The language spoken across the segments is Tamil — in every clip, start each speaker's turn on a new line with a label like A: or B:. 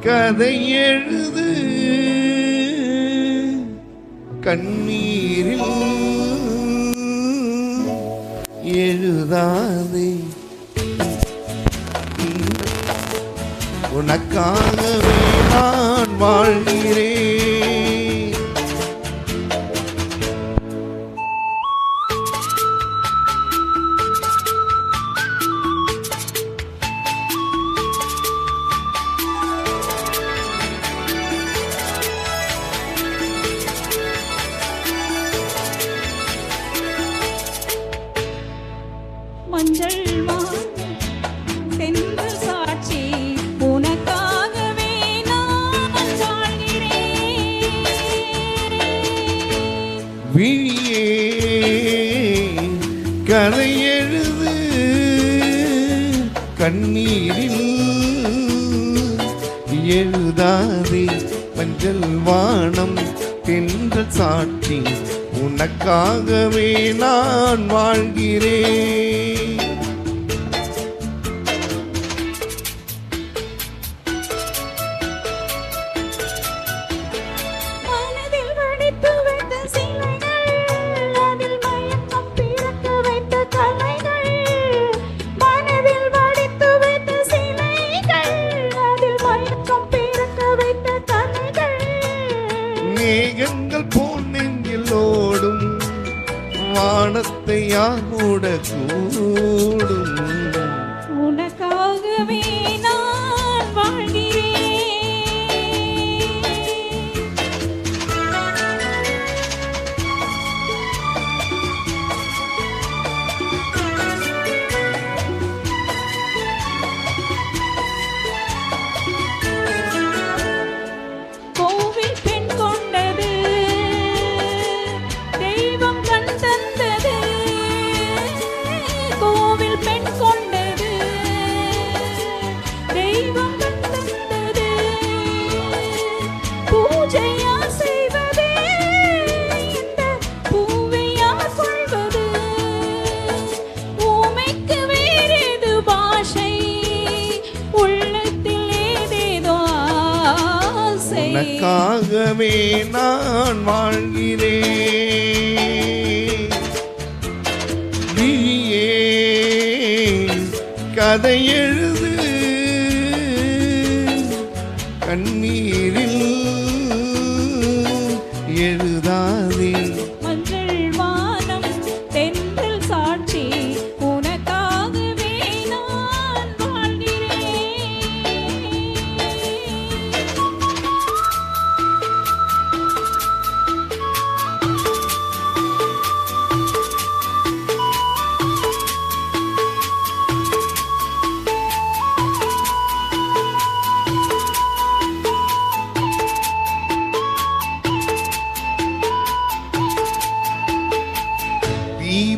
A: கதை எழுது. கண்ணீரில் எழுதாதே. உனக்காகவே நான் வாழ்கிறேன்.
B: மஞ்சள் வானம் சாட்சி உனக்காகவே நான் வாழ்கிறேன்.
A: விழியே கதை எழுது கண்ணீரில் எழுதாதே மஞ்சள் வானம் என்ற சாட்சி உனக்காகவே நான் வாழ்கிறேன்.
B: மனதில் வடித்து
A: வானத்தை யார் மூடக்கூடும்
B: உனக்காகவே நான் வாழ்
A: உனக்காகவே நான் வாழ்கிறேன். விழியே கதை எழுது. கண்ணீரில்
B: எழுதான்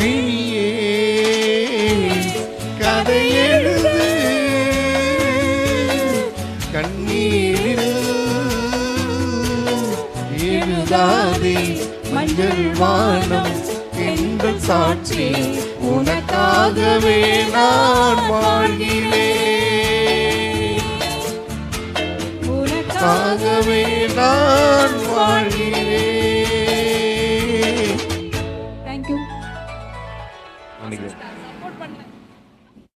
A: விழியே கதை எழுது. கண்ணீரில் எழுதாதே மஞ்சள் வானம் எங்கள் சாட்சி உனக்காகவே நான் வாழ்கிறேன் உனக்காகவே நான்